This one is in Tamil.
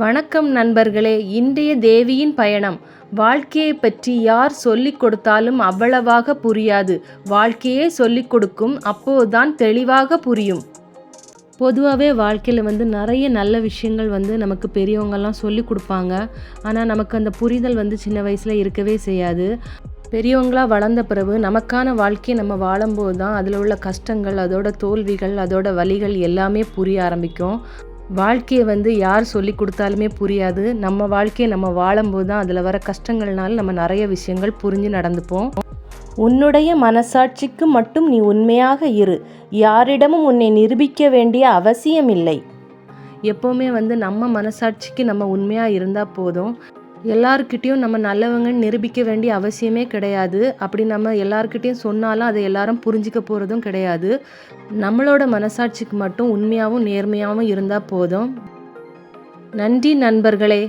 வணக்கம் நண்பர்களே இன்றைய தேவியின் பயணம். வாழ்க்கையை பற்றி யார் சொல்லிக் கொடுத்தாலும் அவ்வளவாக புரியாது. வாழ்க்கையே சொல்லிக் கொடுக்கும் அப்போதுதான் தெளிவாக புரியும். பொதுவாகவே வாழ்க்கையில் வந்து நிறைய நல்ல விஷயங்கள் வந்து நமக்கு பெரியவங்கெல்லாம் சொல்லி கொடுப்பாங்க. ஆனால் நமக்கு அந்த புரிதல் வந்து சின்ன வயசில் இருக்கவே செய்யாது. பெரியவங்களாக வளர்ந்த பிறகு நமக்கான வாழ்க்கையை நம்ம வாழும்போது தான் அதில் உள்ள கஷ்டங்கள் அதோட தோல்விகள் அதோட வலிகள் எல்லாமே புரிய ஆரம்பிக்கும். வாழ்க்கையை வந்து யார் சொல்லி கொடுத்தாலுமே புரியாது. நம்ம வாழ்க்கையை நம்ம வாழும்போது தான் அதில் வர கஷ்டங்கள்னால நம்ம நிறைய விஷயங்கள் புரிஞ்சு நடந்துப்போம். உன்னுடைய மனசாட்சிக்கு மட்டும் நீ உண்மையாக இரு. யாரிடமும் உன்னை நிரூபிக்க வேண்டிய அவசியமில்லை. எப்போவுமே வந்து நம்ம மனசாட்சிக்கு நம்ம உண்மையாக இருந்தால் போதும். எல்லாருக்கிட்டேயும் நம்ம நல்லவங்கன்னு நிரூபிக்க வேண்டிய அவசியமே கிடையாது. அப்படி நம்ம எல்லாருக்கிட்டேயும் சொன்னாலும் அதை எல்லாரும் புரிஞ்சிக்க போகிறதும் கிடையாது. நம்மளோட மனசாட்சிக்கு மட்டும் உண்மையாகவும் நேர்மையாகவும் இருந்தால் போதும். நன்றி நண்பர்களே.